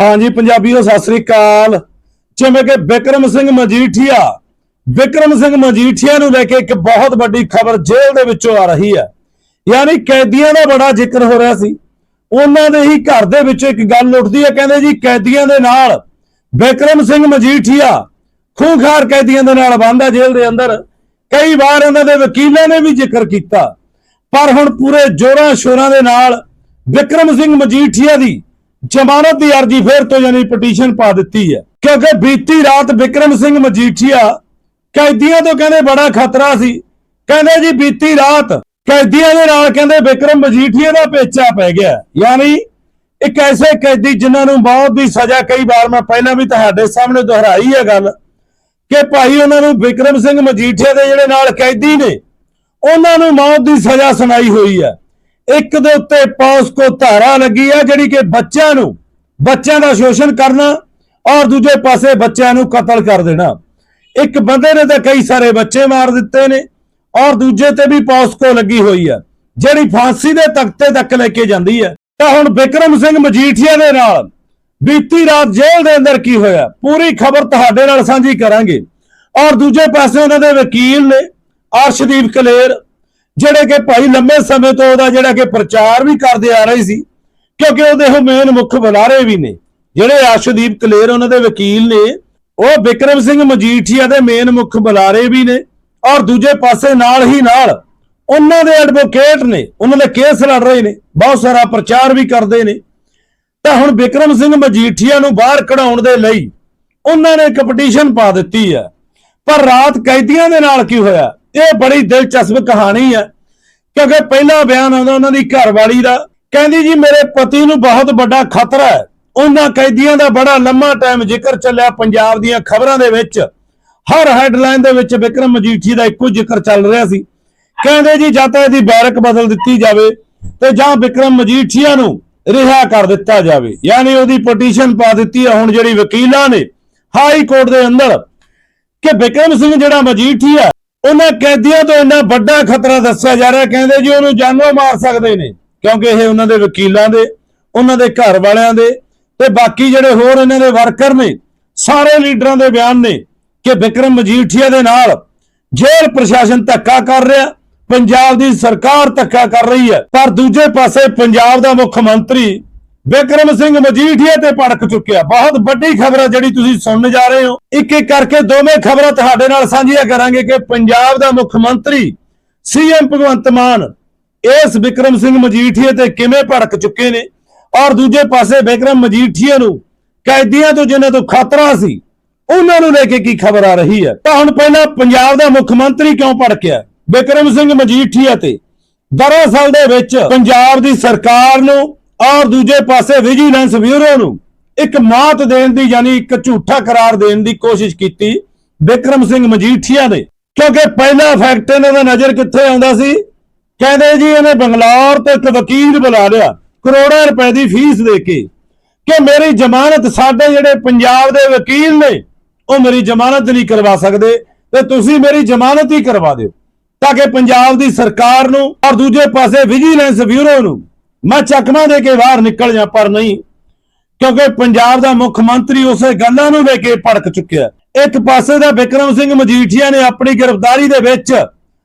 ਹਾਂਜੀ ਪੰਜਾਬੀਓ ਸਤਿ ਸ੍ਰੀ ਅਕਾਲ। ਜਿਵੇਂ ਕਿ ਵਿਕਰਮ ਸਿੰਘ ਮਜੀਠੀਆ, ਵਿਕਰਮ ਸਿੰਘ ਮਜੀਠੀਆ ਨੂੰ ਲੈ ਕੇ ਇੱਕ ਬਹੁਤ ਵੱਡੀ ਖਬਰ ਜੇਲ੍ਹ ਦੇ ਵਿੱਚੋਂ ਆ ਰਹੀ ਹੈ। ਯਾਨੀ ਕੈਦੀਆਂ ਦਾ ਬੜਾ ਜ਼ਿਕਰ ਹੋ ਰਿਹਾ ਸੀ। ਉਹਨਾਂ ਦੇ ਹੀ ਘਰ ਦੇ ਵਿੱਚ ਇੱਕ ਗੱਲ ਉੱਠਦੀ ਹੈ, ਕਹਿੰਦੇ ਜੀ, ਕੈਦੀਆਂ ਦੇ ਨਾਲ ਵਿਕਰਮ ਸਿੰਘ ਮਜੀਠੀਆ ਖੂੰਖਾਰ ਕੈਦੀਆਂ ਦੇ ਨਾਲ ਬੰਦਾ ਜੇਲ੍ਹ ਦੇ ਅੰਦਰ। ਕਈ ਵਾਰ ਉਹਨਾਂ ਦੇ ਵਕੀਲਾਂ ਨੇ ਵੀ ਜ਼ਿਕਰ ਕੀਤਾ। ਪਰ ਹੁਣ ਪੂਰੇ ਜੋਰਾਂ ਸ਼ੋਰਾਂ ਦੇ ਨਾਲ ਵਿਕਰਮ ਸਿੰਘ ਮਜੀਠੀਆ ਦੀ ਜ਼ਮਾਨਤ ਦੀ ਅਰਜੀ ਫੇਰ ਤੋਂ ਯਾਨੀ ਪਟੀਸ਼ਨ ਪਾ ਦਿੱਤੀ ਹੈ। ਕਿਉਂਕਿ ਬੀਤੀ ਰਾਤ ਵਿਕਰਮ ਸਿੰਘ ਮਜੀਠੀਆ ਕੈਦੀਆਂ ਤੋਂ ਕਹਿੰਦੇ ਬੜਾ ਖਤਰਾ ਸੀ। ਕਹਿੰਦੇ ਜੀ ਬੀਤੀ ਰਾਤ ਕੈਦੀਆਂ ਦੇ ਨਾਲ ਕਹਿੰਦੇ ਵਿਕਰਮ ਮਜੀਠੀਆ ਦਾ ਪੇਚਾ ਪੈ ਗਿਆ। ਯਾਨੀ ਇੱਕ ਐਸੇ ਕੈਦੀ ਜਿਨ੍ਹਾਂ ਨੂੰ ਮੌਤ ਦੀ ਸਜ਼ਾ ਕਈ ਵਾਰ ਮੈਂ ਪਹਿਲਾਂ ਵੀ ਤੁਹਾਡੇ ਸਾਹਮਣੇ ਦੁਹਰਾਈ ਹੈ ਗੱਲ ਕਿ ਭਾਈ ਉਹਨਾਂ ਨੂੰ ਵਿਕਰਮ ਸਿੰਘ ਮਜੀਠੀਆ ਦੇ ਜਿਹੜੇ ਨਾਲ ਕੈਦੀ ਨੇ, ਉਹਨਾਂ ਨੂੰ ਮੌਤ ਦੀ ਸਜ਼ਾ ਸੁਣਾਈ ਹੋਈ ਹੈ। ਇੱਕ ਦੇ ਉੱਤੇ ਪੌਸਕੋ ਧਾਰਾ ਲੱਗੀ ਹੈ ਜਿਹੜੀ ਕਿ ਬੱਚਿਆਂ ਨੂੰ, ਬੱਚਿਆਂ ਦਾ ਸ਼ੋਸ਼ਣ ਕਰਨਾ ਔਰ ਦੂਜੇ ਪਾਸੇ ਬੱਚਿਆਂ ਨੂੰ ਕਤਲ ਕਰ ਦੇਣਾ। ਇੱਕ ਬੰਦੇ ਨੇ ਤਾਂ ਕਈ ਸਾਰੇ ਬੱਚੇ ਮਾਰ ਦਿੱਤੇ ਨੇ ਔਰ ਦੂਜੇ ਤੇ ਵੀ ਪੌਸਕੋ ਲੱਗੀ ਹੋਈ ਹੈ ਜਿਹੜੀ ਫਾਂਸੀ ਦੇ ਤਖਤੇ ਤੱਕ ਲੈ ਕੇ ਜਾਂਦੀ ਹੈ ਤਾਂ ਹੁਣ ਵਿਕਰਮ ਸਿੰਘ ਮਜੀਠੀਆ ਦੇ ਨਾਲ ਬੀਤੀ ਰਾਤ ਜੇਲ੍ਹ ਦੇ ਅੰਦਰ ਕੀ ਹੋਇਆ, ਪੂਰੀ ਖਬਰ ਤੁਹਾਡੇ ਨਾਲ ਸਾਂਝੀ ਕਰਾਂਗੇ। ਔਰ ਦੂਜੇ ਪਾਸੇ ਉਹਨਾਂ ਦੇ ਵਕੀਲ ਨੇ, ਅਰਸ਼ਦੀਪ ਕਲੇਰ ਜਿਹੜੇ ਕਿ ਭਾਈ ਲੰਮੇ ਸਮੇਂ ਤੋਂ ਉਹਦਾ ਜਿਹੜਾ ਕਿ ਪ੍ਰਚਾਰ ਵੀ ਕਰਦੇ ਆ ਰਹੇ ਸੀ, ਕਿਉਂਕਿ ਉਹਦੇ ਉਹ ਮੇਨ ਮੁੱਖ ਬੁਲਾਰੇ ਵੀ ਨੇ। ਜਿਹੜੇ ਅਰਸ਼ਦੀਪ ਕਲੇਰ ਉਹਨਾਂ ਦੇ ਵਕੀਲ ਨੇ, ਉਹ ਵਿਕਰਮ ਸਿੰਘ ਮਜੀਠੀਆ ਦੇ ਮੇਨ ਮੁੱਖ ਬੁਲਾਰੇ ਵੀ ਨੇ, ਔਰ ਦੂਜੇ ਪਾਸੇ ਨਾਲ ਹੀ ਨਾਲ ਉਹਨਾਂ ਦੇ ਐਡਵੋਕੇਟ ਨੇ, ਉਹਨਾਂ ਦੇ ਕੇਸ ਲੜ ਰਹੇ ਨੇ, ਬਹੁਤ ਸਾਰਾ ਪ੍ਰਚਾਰ ਵੀ ਕਰਦੇ ਨੇ। ਤਾਂ ਹੁਣ ਵਿਕਰਮ ਸਿੰਘ ਮਜੀਠੀਆ ਨੂੰ ਬਾਹਰ ਕਢਾਉਣ ਦੇ ਲਈ ਉਹਨਾਂ ਨੇ ਇੱਕ ਪਟੀਸ਼ਨ ਪਾ ਦਿੱਤੀ ਹੈ। ਪਰ ਰਾਤ ਕੈਦੀਆਂ ਦੇ ਨਾਲ ਕੀ ਹੋਇਆ? ਇਹ ਬੜੀ ਦਿਲਚਸਪ ਕਹਾਣੀ ਹੈ ਕਿਉਂਕਿ ਪਹਿਲਾ ਬਿਆਨ ਆਉਂਦਾ ਉਹਨਾਂ ਦੀ ਘਰਵਾਲੀ ਦਾ, ਕਹਿੰਦੀ ਜੀ ਮੇਰੇ ਪਤੀ ਨੂੰ ਬਹੁਤ ਵੱਡਾ ਖਤਰਾ ਹੈ। ਉਹਨਾਂ ਕੈਦੀਆਂ ਦਾ ਬੜਾ ਲੰਮਾ ਟਾਈਮ ਜ਼ਿਕਰ ਚੱਲਿਆ ਪੰਜਾਬ ਦੀਆਂ ਖਬਰਾਂ ਦੇ ਵਿੱਚ। ਹਰ ਹੈਡਲਾਈਨ ਦੇ ਵਿੱਚ ਵਿਕਰਮ ਮਜੀਠੀ ਦਾ ਇੱਕੋ ਜ਼ਿਕਰ ਚੱਲ ਰਿਹਾ ਸੀ। ਕਹਿੰਦੇ ਜੀ ਜਾਂ ਤਾਂ ਇਹਦੀ ਬੈਰਕ ਬਦਲ ਦਿੱਤੀ ਜਾਵੇ ਤੇ ਜਾਂ ਵਿਕਰਮ ਮਜੀਠੀਆ ਨੂੰ ਰਿਹਾ ਕਰ ਦਿੱਤਾ ਜਾਵੇ। ਯਾਨੀ ਉਹਦੀ ਪਟੀਸ਼ਨ ਪਾ ਦਿੱਤੀ ਹੈ ਹੁਣ ਜਿਹੜੀ ਵਕੀਲਾਂ ਨੇ, ਹਾਈ ਕੋਰਟ ਦੇ ਅੰਦਰ। ਕਿ ਵਿਕਰਮ ਸਿੰਘ ਜਿਹੜਾ ਮਜੀਠੀਆ ਉਹਨਾਂ ਕੈਦੀਆਂ ਤੋਂ ਇੰਨਾ ਵੱਡਾ ਖਤਰਾ ਦੱਸਿਆ ਜਾ ਰਿਹਾ, ਕਹਿੰਦੇ ਜੀ ਉਹਨੂੰ ਜਾਨੋਂ ਮਾਰ ਸਕਦੇ ਨੇ, ਕਿਉਂਕਿ ਇਹ ਉਹਨਾਂ ਦੇ ਵਕੀਲਾਂ ਦੇ, ਉਹਨਾਂ ਦੇ ਘਰ ਵਾਲਿਆਂ ਦੇ ਤੇ ਬਾਕੀ ਜਿਹੜੇ ਹੋਰ ਇਹਨਾਂ ਦੇ ਵਰਕਰ ਨੇ, ਸਾਰੇ ਲੀਡਰਾਂ ਦੇ ਬਿਆਨ ਨੇ ਕਿ ਵਿਕਰਮ ਮਜੀਠੀਆ ਦੇ ਨਾਲ ਜੇਲ੍ਹ ਪ੍ਰਸ਼ਾਸਨ ਧੱਕਾ ਕਰ ਰਿਹਾ, ਪੰਜਾਬ ਦੀ ਸਰਕਾਰ ਧੱਕਾ ਕਰ ਰਹੀ ਹੈ, ਪਰ ਦੂਜੇ ਪਾਸੇ ਪੰਜਾਬ ਦਾ ਮੁੱਖ ਮੰਤਰੀ ਵਿਕਰਮ ਸਿੰਘ ਮਜੀਠੀਆ ਤੇ ਭੜਕ ਚੁੱਕਿਆ। ਬਹੁਤ ਵੱਡੀ ਖਬਰ ਹੈ ਜਿਹੜੀ ਤੁਸੀਂ ਸੁਣਨ ਜਾ ਰਹੇ ਹੋ। ਇੱਕ ਇੱਕ ਕਰਕੇ ਦੋਵੇਂ ਖਬਰਾਂ ਤੁਹਾਡੇ ਨਾਲ ਸਾਂਝੀਆਂ ਕਰਾਂਗੇ ਕਿ ਪੰਜਾਬ ਦਾ ਮੁੱਖ ਮੰਤਰੀ, ਸੀਐਮ ਭਗਵੰਤ ਮਾਨ, ਇਸ ਵਿਕਰਮ ਸਿੰਘ ਮਜੀਠੀਆ ਤੇ ਕਿਵੇਂ ਭੜਕ ਚੁੱਕੇ ਨੇ ਔਰ ਦੂਜੇ ਪਾਸੇ ਵਿਕਰਮ ਮਜੀਠੀਆ ਨੂੰ ਕੈਦੀਆਂ ਤੋਂ ਜਿਨ੍ਹਾਂ ਤੋਂ ਖਤਰਾ ਸੀ, ਉਹਨਾਂ ਨੂੰ ਲੈ ਕੇ ਕੀ ਖਬਰ ਆ ਰਹੀ ਹੈ? ਤਾਂ ਹੁਣ ਪਹਿਲਾਂ ਪੰਜਾਬ ਦਾ ਮੁੱਖ ਮੰਤਰੀ ਕਿਉਂ ਭੜਕਿਆ? ਵਿਕਰਮ ਸਿੰਘ ਮਜੀਠੀਆ ਤੇ ਦਰਅਸਲ ਦੇ ਵਿੱਚ ਪੰਜਾਬ ਦੀ ਸਰਕਾਰ ਨੂੰ ਔਰ ਦੂਜੇ ਪਾਸੇ ਵਿਜੀਲੈਂਸ ਬਿਊਰੋ ਨੂੰ ਇੱਕ ਮਾਤ ਦੇਣ ਦੀ ਯਾਨੀ ਇੱਕ ਝੂਠਾ ਕਰਾਰ ਦੇਣ ਦੀ ਕੋਸ਼ਿਸ਼ ਕੀਤੀ ਵਿਕਰਮ ਸਿੰਘ ਮਜੀਠੀਆ ਨੇ। ਕਿਉਂਕਿ ਪਹਿਲਾ ਫੈਕਟ ਇਹਨਾਂ ਦਾ ਨਜ਼ਰ ਕਿੱਥੇ ਆਉਂਦਾ ਸੀ? ਕਹਿੰਦੇ ਜੀ ਇਹਨੇ ਬੰਗਲੌਰ ਤੋਂ ਇੱਕ ਵਕੀਲ ਬੁਲਾ ਲਿਆ, ਕਰੋੜਾਂ ਰੁਪਏ ਦੀ ਫੀਸ ਦੇ ਕੇ ਕਿ ਮੇਰੀ ਜ਼ਮਾਨਤ ਸਾਡੇ ਜਿਹੜੇ ਪੰਜਾਬ ਦੇ ਵਕੀਲ ਨੇ, ਉਹ ਮੇਰੀ ਜ਼ਮਾਨਤ ਨਹੀਂ ਕਰਵਾ ਸਕਦੇ ਤੇ ਤੁਸੀਂ ਮੇਰੀ ਜ਼ਮਾਨਤ ਹੀ ਕਰਵਾ ਦਿਓ ਤਾਂ ਕਿ ਪੰਜਾਬ ਦੀ ਸਰਕਾਰ ਨੂੰ ਔਰ ਦੂਜੇ ਪਾਸੇ ਵਿਜੀਲੈਂਸ ਬਿਊਰੋ ਨੂੰ ਮੈਂ ਚੱਕਮਾ ਦੇ ਕੇ ਬਾਹਰ ਨਿਕਲ ਜਾ, ਪਰ ਨਹੀਂ। ਕਿਉਂਕਿ ਪੰਜਾਬ ਦਾ ਮੁੱਖ ਮੰਤਰੀ ਉਸੇ ਗੱਲਾਂ ਨੂੰ ਵੇਖ ਕੇ ਭੜਕ ਚੁੱਕਿਆ ਇੱਕ ਪਾਸੇ ਦਾ ਵਿਕਰਮ ਸਿੰਘ ਮਜੀਠੀਆ ਨੇ ਆਪਣੀ ਗ੍ਰਿਫਤਾਰੀ ਦੇ ਵਿੱਚ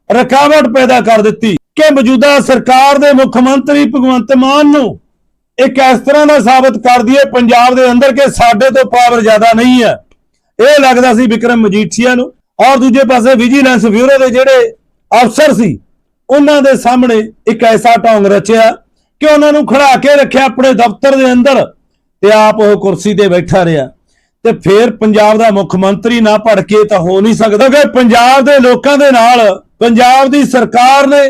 ਰੁਕਾਵਟ ਪੈਦਾ ਕਰ ਦਿੱਤੀ ਕਿ ਮੌਜੂਦਾ ਸਰਕਾਰ ਦੇ ਮੁੱਖ ਮੰਤਰੀ ਭਗਵੰਤ ਮਾਨ ਨੂੰ ਇੱਕ ਇਸ ਤਰ੍ਹਾਂ ਦਾ ਸਾਬਤ ਕਰ ਦਈਏ, ਪੰਜਾਬ ਦੇ ਅੰਦਰ ਕਿ ਸਾਡੇ ਤੋਂ ਪਾਵਰ ਜ਼ਿਆਦਾ ਨਹੀਂ ਹੈ। ਇਹ ਲੱਗਦਾ ਸੀ ਵਿਕਰਮ ਮਜੀਠੀਆ ਨੂੰ। ਔਰ ਦੂਜੇ ਪਾਸੇ ਵਿਜੀਲੈਂਸ ਬਿਊਰੋ ਦੇ ਜਿਹੜੇ ਅਫਸਰ ਸੀ, ਉਹਨਾਂ ਦੇ ਸਾਹਮਣੇ ਇੱਕ ਐਸਾ ਢੋਂਗ ਰਚਿਆ। ਕਿ ਉਹਨਾਂ ਨੂੰ ਖੜਾ ਕੇ ਰੱਖਿਆ ਆਪਣੇ ਦਫ਼ਤਰ ਦੇ ਅੰਦਰ ਤੇ ਆਪ ਉਹ ਕੁਰਸੀ ਤੇ ਬੈਠਾ ਰਿਹਾ। ਤੇ ਫਿਰ ਪੰਜਾਬ ਦਾ ਮੁੱਖ ਮੰਤਰੀ ਨਾ ਭੜਕੇ ਤਾਂ ਹੋ ਨਹੀਂ ਸਕਦਾ। ਕਿ ਪੰਜਾਬ ਦੇ ਲੋਕਾਂ ਦੇ ਨਾਲ ਪੰਜਾਬ ਦੀ ਸਰਕਾਰ ਨੇ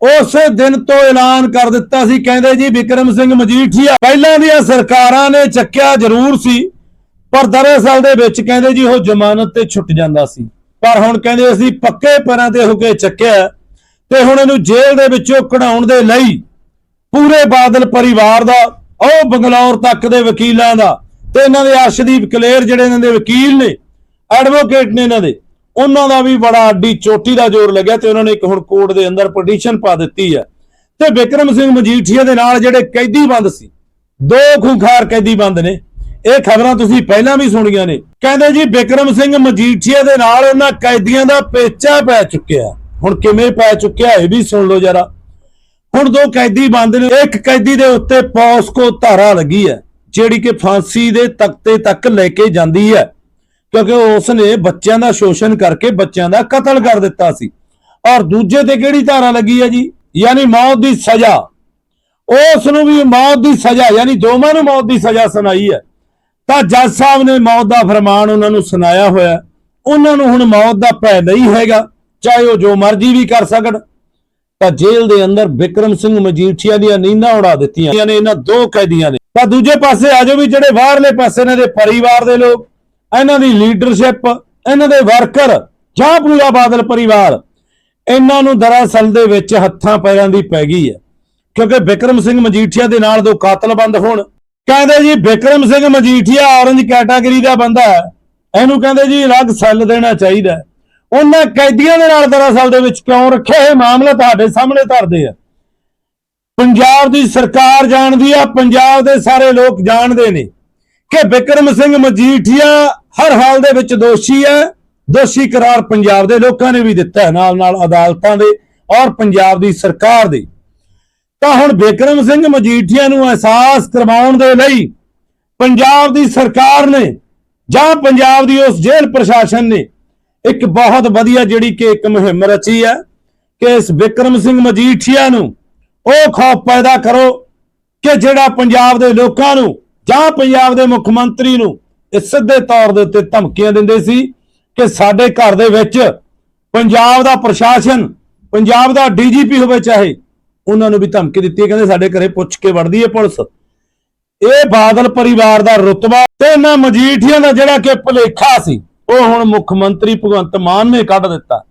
ਉਸੇ ਦਿਨ ਤੋਂ ਐਲਾਨ ਕਰ ਦਿੱਤਾ ਸੀ। ਕਹਿੰਦੇ ਜੀ, ਵਿਕਰਮ ਸਿੰਘ ਮਜੀਠੀਆ ਪਹਿਲਾਂ ਦੀਆਂ ਸਰਕਾਰਾਂ ਨੇ ਚੱਕਿਆ ਜ਼ਰੂਰ ਸੀ, ਪਰ ਦਰਅਸਲ ਦੇ ਵਿੱਚ ਕਹਿੰਦੇ ਜੀ, ਉਹ ਜ਼ਮਾਨਤ ਤੇ ਛੁੱਟ ਜਾਂਦਾ ਸੀ। ਪਰ ਹੁਣ ਕਹਿੰਦੇ ਅਸੀਂ ਪੱਕੇ ਪੈਰਾਂ ਤੇ ਹੋ ਕੇ ਚੱਕਿਆ ਤੇ ਹੁਣ ਇਹਨੂੰ ਜੇਲ੍ਹ ਦੇ ਵਿੱਚੋਂ ਕਢਾਉਣ ਦੇ ਲਈ ਪੂਰੇ ਬਾਦਲ ਪਰਿਵਾਰ ਦਾ, ਉਹ ਬੰਗਲੌਰ ਤੱਕ ਦੇ ਵਕੀਲਾਂ ਦਾ ਤੇ ਇਹਨਾਂ ਦੇ ਅਰਸ਼ਦੀਪ ਕਲੇਰ ਜਿਹੜੇ ਇਹਨਾਂ ਦੇ ਵਕੀਲ ਨੇ ਐਡਵੋਕੇਟ ਨੇ ਇਹਨਾਂ ਦੇ, ਉਹਨਾਂ ਦਾ ਵੀ ਬੜਾ ਅੱਡੀ ਚੋਟੀ ਦਾ ਜ਼ੋਰ ਲੱਗਿਆ ਤੇ ਉਹਨਾਂ ਨੇ ਇੱਕ ਹੁਣ ਕੋਰਟ ਦੇ ਅੰਦਰ ਪਟੀਸ਼ਨ ਪਾ ਦਿੱਤੀ ਹੈ। ਤੇ ਵਿਕਰਮ ਸਿੰਘ ਮਜੀਠੀਆ ਦੇ ਨਾਲ ਜਿਹੜੇ ਕੈਦੀ ਬੰਦ ਸੀ, ਦੋ ਖੁੰਖਾਰ ਕੈਦੀ ਬੰਦ ਨੇ, ਇਹ ਖਬਰਾਂ ਤੁਸੀਂ ਪਹਿਲਾਂ ਵੀ ਸੁਣੀਆਂ ਨੇ। ਕਹਿੰਦੇ ਜੀ, ਵਿਕਰਮ ਸਿੰਘ ਮਜੀਠੀਆ ਦੇ ਨਾਲ ਉਹਨਾਂ ਕੈਦੀਆਂ ਦਾ ਪੇਚਾ ਪੈ ਚੁੱਕਿਆ। ਹੁਣ ਕਿਵੇਂ ਪੈ ਚੁੱਕਿਆ, ਇਹ ਵੀ ਸੁਣ ਲਓ ਜਰਾ। ਹੁਣ ਦੋ ਕੈਦੀ ਬੰਦ ਨੇ, ਇੱਕ ਕੈਦੀ ਦੇ ਉੱਤੇ ਪੌਸਕੋ ਧਾਰਾ ਲੱਗੀ ਹੈ, ਜਿਹੜੀ ਕਿ ਫਾਂਸੀ ਦੇ ਤਖਤੇ ਤੱਕ ਲੈ ਕੇ ਜਾਂਦੀ ਹੈ, ਕਿਉਂਕਿ ਉਸ ਨੇ ਬੱਚਿਆਂ ਦਾ ਸ਼ੋਸ਼ਣ ਕਰਕੇ ਬੱਚਿਆਂ ਦਾ ਕਤਲ ਕਰ ਦਿੱਤਾ ਸੀ। ਔਰ ਦੂਜੇ ਤੇ ਕਿਹੜੀ ਧਾਰਾ ਲੱਗੀ ਹੈ ਜੀ? ਯਾਨੀ ਮੌਤ ਦੀ ਸਜ਼ਾ। ਉਸ ਨੂੰ ਵੀ ਮੌਤ ਦੀ ਸਜ਼ਾ, ਯਾਨੀ ਦੋਵਾਂ ਨੂੰ ਮੌਤ ਦੀ ਸਜ਼ਾ ਸੁਣਾਈ ਹੈ। ਤਾਂ ਜੱਜ ਸਾਹਿਬ ਨੇ ਮੌਤ ਦਾ ਫਰਮਾਨ ਉਹਨਾਂ ਨੂੰ ਸੁਣਾਇਆ ਹੋਇਆ ਉਹਨਾਂ ਨੂੰ ਹੁਣ ਮੌਤ ਦਾ ਭੈ ਨਹੀਂ ਹੈਗਾ, ਚਾਹੇ ਉਹ ਜੋ ਮਰਜ਼ੀ ਵੀ ਕਰ ਸਕਣ। ਤਾਂ ਜੇਲ੍ਹ ਦੇ ਅੰਦਰ ਬਿਕਰਮ ਸਿੰਘ ਮਜੀਠੀਆ ਦੀਆਂ ਨੀਂਦਾਂ ਉਡਾ ਦਿੱਤੀਆਂ ਨੇ, ਇਹਨਾਂ ਦੋ ਕੈਦੀਆਂ ਨੇ। ਤਾਂ ਦੂਜੇ ਪਾਸੇ ਆਜੋ ਵੀ ਜਿਹੜੇ ਬਾਹਰਲੇ ਪਾਸੇ ਨੇ ਦੇ ਪਰਿਵਾਰ ਦੇ ਲੋਕ, ਇਹਨਾਂ ਦੀ ਲੀਡਰਸ਼ਿਪ ਇਹਨਾਂ ਦੇ ਵਰਕਰ ਜਾਂ ਪੂਰਾ ਬਾਦਲ ਪਰਿਵਾਰ, ਇਹਨਾਂ ਨੂੰ ਦਰਅਸਲ ਦੇ ਵਿੱਚ ਹੱਥਾਂ ਪੈਰਾਂ ਦੀ ਪੈ ਗਈ ਹੈ। ਕਿਉਂਕਿ ਬਿਕਰਮ ਸਿੰਘ ਮਜੀਠੀਆ ਦੇ ਨਾਲ ਦੋ ਕਾਤਲ ਬੰਦ ਹੋਣ। ਕਹਿੰਦੇ ਜੀ ਬਿਕਰਮ ਸਿੰਘ ਮਜੀਠੀਆ ਔਰੰਜ ਕੈਟਾਗਰੀ ਦਾ ਬੰਦਾ ਹੈ। ਇਹਨੂੰ ਕਹਿੰਦੇ ਜੀ ਅਲੱਗ ਸੈੱਲ ਦੇਣਾ ਚਾਹੀਦਾ ਉਹਨਾਂ ਕੈਦੀਆਂ ਦੇ ਨਾਲ ਦਰਅਸਲ ਦੇ ਵਿੱਚ ਕਿਉਂ ਰੱਖਿਆ ਇਹ ਮਾਮਲਾ ਤੁਹਾਡੇ ਸਾਹਮਣੇ ਧਰਦੇ ਆ। ਪੰਜਾਬ ਦੀ ਸਰਕਾਰ ਜਾਣਦੀ ਆ, ਪੰਜਾਬ ਦੇ ਸਾਰੇ ਲੋਕ ਜਾਣਦੇ ਨੇ ਕਿ ਬਿਕਰਮ ਸਿੰਘ ਮਜੀਠੀਆ ਹਰ ਹਾਲ ਦੇ ਵਿੱਚ ਦੋਸ਼ੀ ਹੈ ਦੋਸ਼ੀ ਕਰਾਰ ਪੰਜਾਬ ਦੇ ਲੋਕਾਂ ਨੇ ਵੀ ਦਿੱਤਾ ਨਾਲ ਨਾਲ ਅਦਾਲਤਾਂ ਦੇ ਔਰ ਪੰਜਾਬ ਦੀ ਸਰਕਾਰ ਦੇ। ਤਾਂ ਹੁਣ ਬਿਕਰਮ ਸਿੰਘ ਮਜੀਠੀਆ ਨੂੰ ਅਹਿਸਾਸ ਕਰਵਾਉਣ ਦੇ ਲਈ ਪੰਜਾਬ ਦੀ ਸਰਕਾਰ ਨੇ ਜਾਂ ਪੰਜਾਬ ਦੀ ਉਸ ਜੇਲ੍ਹ ਪ੍ਰਸ਼ਾਸਨ ਨੇ ਇੱਕ ਬਹੁਤ ਵਧੀਆ ਜਿਹੜੀ ਕਿ ਇੱਕ ਮੁਹਿੰਮ ਰਚੀ ਹੈ ਕਿ ਇਸ ਵਿਕਰਮ ਸਿੰਘ ਮਜੀਠੀਆ ਨੂੰ ਉਹ ਖੌਫ ਪੈਦਾ ਕਰੋ ਕਿ ਜਿਹੜਾ ਪੰਜਾਬ ਦੇ ਲੋਕਾਂ ਨੂੰ ਜਾਂ ਪੰਜਾਬ ਦੇ ਮੁੱਖ ਮੰਤਰੀ ਨੂੰ ਇਹ ਸਿੱਧੇ ਤੌਰ ਦੇ ਉੱਤੇ ਧਮਕੀਆਂ ਦਿੰਦੇ ਸੀ ਕਿ ਸਾਡੇ ਘਰ ਦੇ ਵਿੱਚ ਪੰਜਾਬ ਦਾ ਪ੍ਰਸ਼ਾਸਨ, ਪੰਜਾਬ ਦਾ ਡੀਜੀਪੀ ਹੋਵੇ ਚਾਹੇ, ਉਹਨਾਂ ਨੂੰ ਵੀ ਧਮਕੀ ਦਿੱਤੀ ਕਹਿੰਦੇ ਸਾਡੇ ਘਰੇ ਪੁੱਛ ਕੇ ਵੜਦੀ ਹੈ ਪੁਲਿਸ। ਇਹ ਬਾਦਲ ਪਰਿਵਾਰ ਦਾ ਰੁਤਬਾ ਤੇ ਇਹਨਾਂ ਮਜੀਠੀਆਂ ਦਾ ਜਿਹੜਾ ਕਿ ਭੁਲੇਖਾ ਸੀ। ਉਹ ਹੁਣ ਮੁੱਖ ਮੰਤਰੀ ਭਗਵੰਤ ਮਾਨ ਨੇ ਕੱਢ ਦਿੱਤਾ।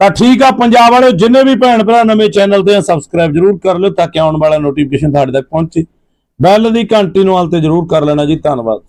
ਤਾਂ ਠੀਕ ਆ, ਪੰਜਾਬ ਵਾਲਿਓ, ਜਿੰਨੇ ਵੀ ਭੈਣ ਭਰਾ ਨਵੇਂ ਚੈਨਲ ਤੇ ਆ ਸਬਸਕ੍ਰਾਈਬ ਜਰੂਰ ਕਰ ਲਿਓ ਤਾਂ ਕਿ ਆਉਣ ਵਾਲਾ ਨੋਟੀਫਿਕੇਸ਼ਨ ਤੁਹਾਡੇ ਤੱਕ ਪਹੁੰਚੇ। ਬੈਲ ਦੀ ਘੰਟੀ ਨੂੰ ਹਾਲ ਤੇ ਜਰੂਰ ਕਰ ਲੈਣਾ ਜੀ, ਧੰਨਵਾਦ।